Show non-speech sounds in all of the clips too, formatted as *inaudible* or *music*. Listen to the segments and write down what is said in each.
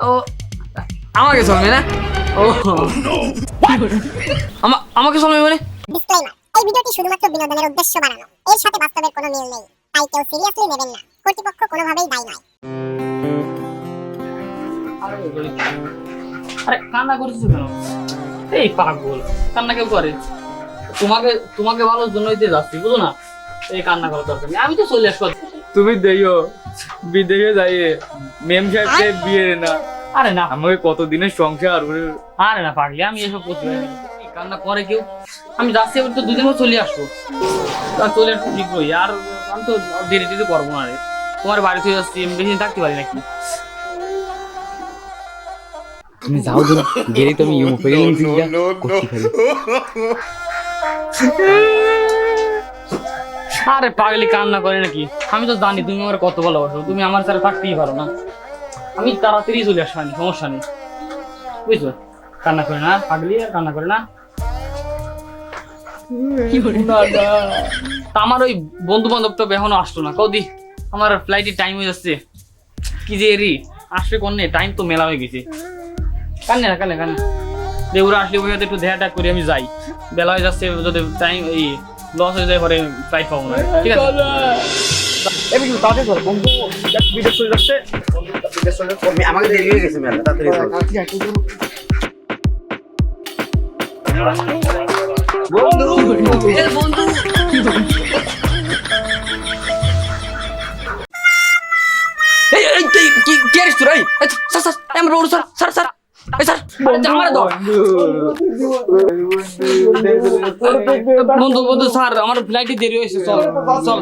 ও আমাকে চলবে না? ও। আমা- আমাকে চলবে মানে? ডিসক্লেইমার এই ভিডিওটি শুধুমাত্র বিনোদনের উদ্দেশ্যে বানানো। এর সাথে বাস্তবের কোনো মিল নেই। তাই কেউ সিরিয়াসলি নেবেন না। কর্তৃপক্ষ কোনোভাবেই দায়ী নয়। আরে কান্না করছিস কেন? এই পাগল কান্না কেউ করে? তোমাকে তোমাকে ভালোর জন্যই তো যাচ্ছি বুঝো না? এই কান্না করার দরকার নেই। আমি তো চলে আসব। তুমি দেখো বিদেশে যাইয়ে মেম সাহেবকে বিয়ে না। আরে না। আমাকে কতদিনের সংসার আরে না পাগলি আমি এসব করতে পারি কান্না করে কেউ? আমি যাচ্ছি তো দুদিন পর চলে আসব। আর চলে আসব ঠিক হই আর আমি তো দেরি টেরি করব না রে। তোমার বাড়ি থেকে যাচ্ছি আমি বেশি থাকতে পারি নাকি? তুমি যাও দিন গেলে তো আমি *laughs* ইউমো করতে পারি। *laughs* আরে পাগলি কান্না করে নাকি? আমি তো জানি তুমি আমার কত ভালোবাসো তুমি আমার সাথে থাকতেই পারো না। আমি তাড়াতাড়ি চলে আসব আমি, সমস্যা নেই। বুঝছ? কান্না করে না পাগলি আর কান্না করে না। আমার ওই বন্ধু বান্ধব তো এখনও আসতো না। কদি আমার ফ্লাইটের টাইম হয়ে যাচ্ছে। কি যে রি আসবে কোন টাইম তো মেলা হয়ে গেছে। কান্নে না কান্নে কান্নে। ওরা আসলে ওই একটু দেখা করে আমি যাই। বেলা হয়ে যাচ্ছে যদি টাইম এই লস হয়ে যায় পরে ফ্লাইট পাবো না। ঠিক আছে? এমনি কিন্তু তাড়াতাড়ি করো বন্ধু। বিদেশ চলে যাচ্ছে। বিদেশ চলে যাচ্ছে আমাকে দেরি হয়ে গেছে মেলা তাড়াতাড়ি করো। এই এই এই, কি কি এই, স্যার স্যার আমার স্যার স্যার। বন্ধু বন্ধু, স্যার, আমার ফ্লাইটে দেরি হয়েছে, চল চল।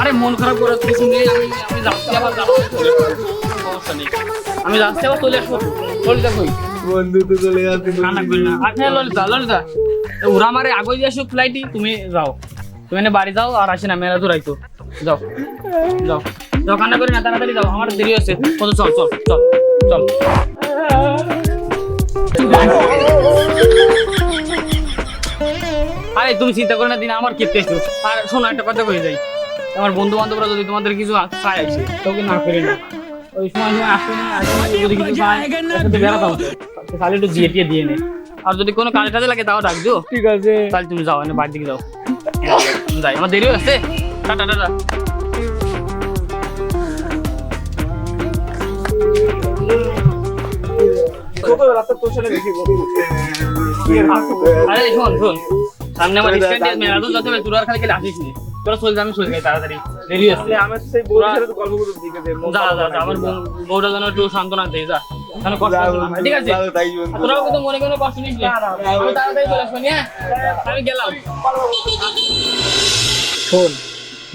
আরে, মন খারাপ করে কিছু নেই, আমি আমি যাচ্ছি, আবার সমস্যা নেই। আমি আবার চলে আসব। তো চলে যাচ্ছে তুমি যাও। তুমি বাড়ি যাও, আর আসে না, মেলা দূরাইতো যাও যাও। যাও। কান্না করি না তাড়াতাড়ি যাও আমার দেরি হচ্ছে। চল চল চল চল। আরে তুমি চিন্তা করে না দিন আমার কেটে এসো আর শোনো একটা কথা কই যাই। আমার বন্ধু বান্ধবরা যদি তোমাদের কিছু চাই আসে তোকে না করি না ওই সময় সময় আসবে না আর সময় যদি কিছু চাই একসাথে বেড়াতাম তাহলে একটু দিয়ে টিয়ে দিয়ে নে। আর যদি কোনো কাজে টাজে লাগে তাও ডাকજો ঠিক আছে। তাহলে তুমি যাও এনে বাড়ির দিকে যাও। যাই আমার দেরি হচ্ছে। Tata tata. আরে শোন শোন। সামনে আমার স্ট্যান্ডে যাতে আর খালি খালি আসিস নি। তোরা চলে আমি চলে যাই তাড়াতাড়ি। দেরি হচ্ছে আমি তো সেই বউর সাথে গল্প করতে দিকে দে যা যা যা আমার বউটা যেন একটু সান্ত্বনা দেয় যা। যেন কষ্ট না। ঠিক আছে? তোরাও কিন্তু মনে কোনো কষ্ট নিস না। আমি তাড়াতাড়ি চলে আসব হ্যাঁ আমি গেলাম। শোন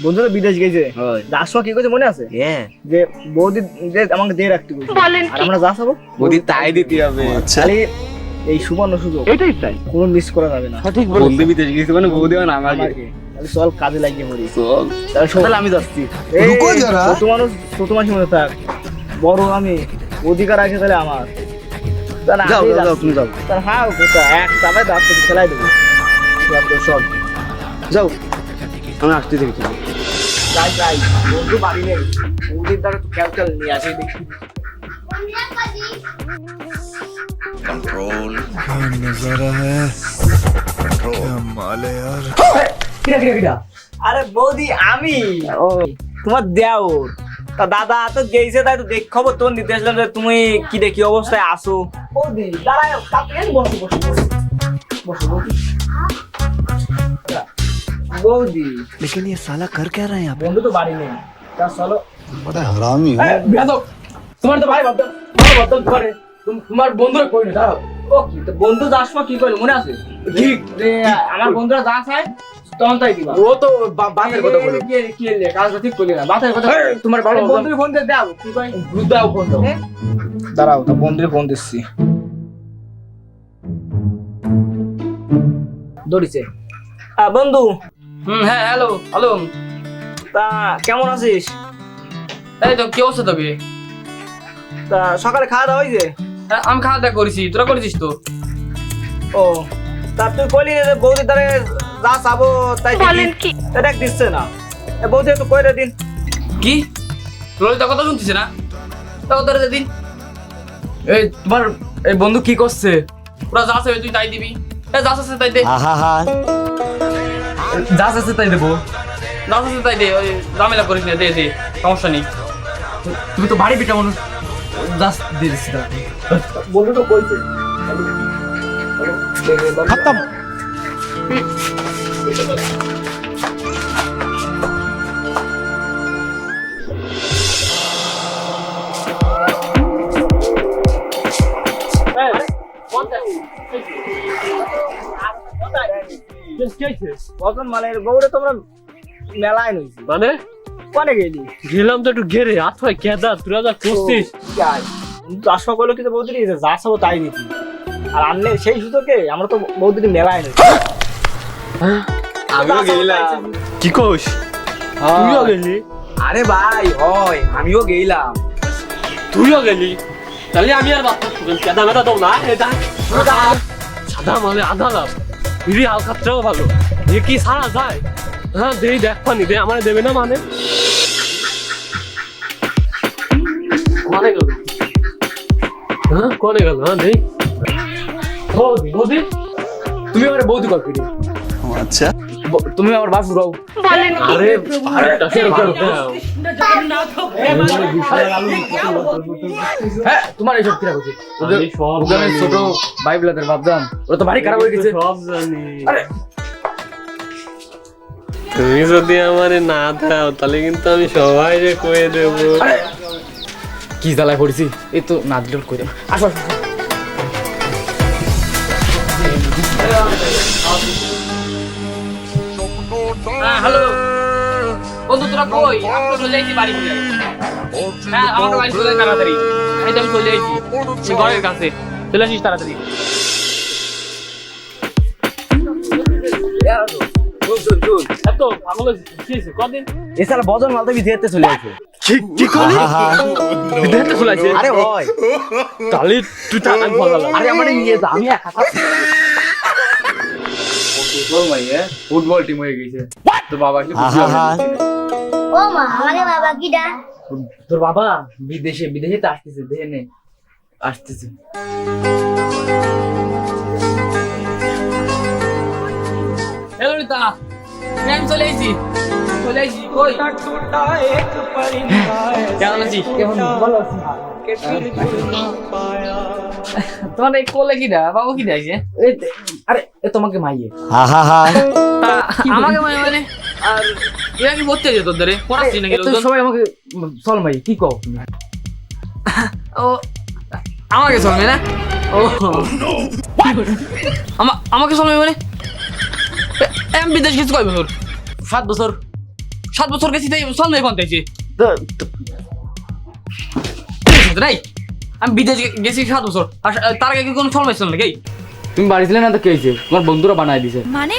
বন্ধু তো বিদেশ গেছে। হয়। সময় কি করছে মনে আছে? হ্যাঁ। যে বৌদি যে আমাকে দিয়ে রাখতে বলছে। আর আমরা যা খাব বৌদি তাই দিতে হবে। খালি এই সুবর্ণ সুযোগ। এটাই তাই। কোনো মিস করা যাবে না। ঠিক বন্ধু বিদেশ গেছে মানে বৌদি মানে আমাকে। চল কাজে লাগিয়ে মরি চল। তাহলে আমি যাচ্ছি। রুকো যারা। ছোট মানুষ ছোট মানুষ মনে থাক। বড় আমি। অধিকার আছে তাহলে আমার। তাহলে যাও যাও, তুমি যাও। তাহলে হ্যাঁ এক চাপায় দাঁত খেলাই দেবো। সব যাও। আমি আসতে দেখছি। যাই যাই বন্ধু বাড়ি নেই বৌদির দ্বারা তো ক্যালকাল নিয়ে আসে দেখি क्या नजारा है क्या माल है यार কিরা কিরা কিরা আরে বৌদি আমি ও তোমার দেওর তা দাদা তো গেইছে তাই তো দেখ খবর তোমার নিতে আসলাম যে তুমি কি দেখি অবস্থায় আসো বৌদি দাঁড়ায় তাড়াতাড়ি বসো বসো বসো বসো বৌদি বৌদি लेकिन ये साला कर क्या रहा है यहाँ বন্ধু তো বাড়ি নেই তা চলো पे बड़ा हरामी है বেয়াদব তোমার তো ভাই বদ্ধ ভাই বদ্ধ করে তুম- তোমার বন্ধুরা কই না দাঁড়াও ও কি তো বন্ধু যাস সময় কি কইলো মনে আছে কি যে আমার বন্ধুরা যা চায় তখন তাই দিবা ও তো বাতের কথা বলে কি কি লে কাজ ঠিক করলি না বাতের কথা তোমার বড় বন্ধুর ফোন দিয়ে দাও কি কই দাও ফোন দাও দাঁড়াও তো বন্ধুর ফোন দিচ্ছি দড়িছে আ বন্ধু হুম হ্যাঁ হ্যালো হ্যালো তা কেমন আছিস? এই তো কি অবস্থা তবে তা সকালে খাওয়া দাওয়া হয়েছে? হ্যাঁ, আমি খাওয়া দাওয়া করেছি। তোরা করেছিস তো? ও তা তুই কইলি যে বৌদি তারে যা চাবো তাই বলেন কি? দেখ দিচ্ছে না। এ বৌদি একটু কইরে দিন। কি? ললিতা কথা শুনতেছে না? তা ওদের দিন। এই তোমার এই বন্ধু কি করছে? ওরা যা চাইবে তুই তাই দিবি। এ যা আছে তাই দে। যা আছে তাই দেবো। যা আছে তাই দে ওই ঝামেলা করিস না দে দে সমস্যা নেই। তুমি তো বাড়ি পিঠা মানুষ জাস্ট দিয়ে দিচ্ছি বন্ধু তো কইছে। খতম। কখন মানে গৌড়ে তোমরা মেলায় নইছি মানে? কোনে গেলি গেলাম তো একটু ঘেরে হাত হয় কেদা তোরা যা করছিস। আশা করল কিন্তু বৌদিনী যা সব তাই নিতি আর আনলে সেই সুযোগে আমরা তো বৌদিনী মেলায় নই আমিও গেলাম। কি তুইও গেলি? আরে ভাই হয়। আমিও গেলাম। তুইও গেলি? তাহলে আমি আর বাপ কেদা মেদা দাও না এটা সাদা মানে আধা লাভ। বিড়ি হালকাটাও ভালো। এ কি সারা যায়? হ্যাঁ দেই দেখ পানি দে আমার দেবে না মানে? মানে গেল? হ্যাঁ কোনে গেল? হ্যাঁ দেই। বৌদি বৌদি তুমি আমার বৌদি কল করি আচ্ছা। তুমি আমার বাপ রাও আরে করো। হ্যাঁ তোমার এইসব কিরা করছি ওদের আমি সব ওদের আমি জানি। ছোট ভাই বিলাদের ভাবতাম ওরা তো বাড়ি খারাপ হয়ে গেছে। সব জানি। তুমি যদি আমারে না দাও তাহলে কিন্তু আমি সবাই রে কয়ে দেবো। কি জ্বালায় পড়েছি? এই তো না দিল কই আসো। হ্যাঁ হ্যালো তোরা কই? আমি তো চলে এসেছি বাড়ি ফিরে হ্যাঁ আমার বাড়ি চলে তাড়াতাড়ি। আমি তো আমি চলে তুই ঘরের কাছে। চলে আসিস তাড়াতাড়ি। ফুটবল টিম হয়ে গেছে। তো বাবা কি ও মা আমাদের বাবা কিডা? তোর বাবা বিদেশে বিদেশে তো আসতেছে দেখে নে আসতেছে। হ্যালো রিতা আমি চলে এসেছি চলে এসেছি কই? কেমন আছিস? কেমন? ভালো আছি। তোমার এই কোলে কিডা? বাবু কিডা আছে আরে তোমাকে মাইয়ে। তা আমাকে মানে মানে? আর এরা কি ভর্তি আছে তোর ধরে পড়াচ্ছি নাকি সবাই আমাকে চল মাইয়ে কি কও ও আমাকে চলবে না? ও। আমাকে চলবে মানে? আমি বিদেশ গেছি কয় বছর? সাত বছর। সাত বছর গেছি তাই চলবে এখন তাইছে। নাই? আমি বিদেশ গেছি সাত বছর। আর তার আগে কি কোনো চলবে ছিল নাকি? তুমি বাড়ি ছিলে না তো কেছে তোমার বন্ধুরা বানাই দিছে। মানে?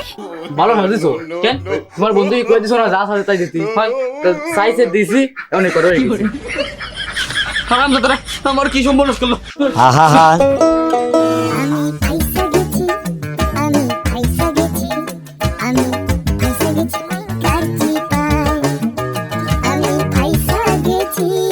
ভালো না দিছো কেন? তোমার বন্ধু কই দিছো না যা সাথে তাই দিতি হয় সাইজে দিছি অনেক করে। হারাম তোরা আমার কি সম্বন্ধ করল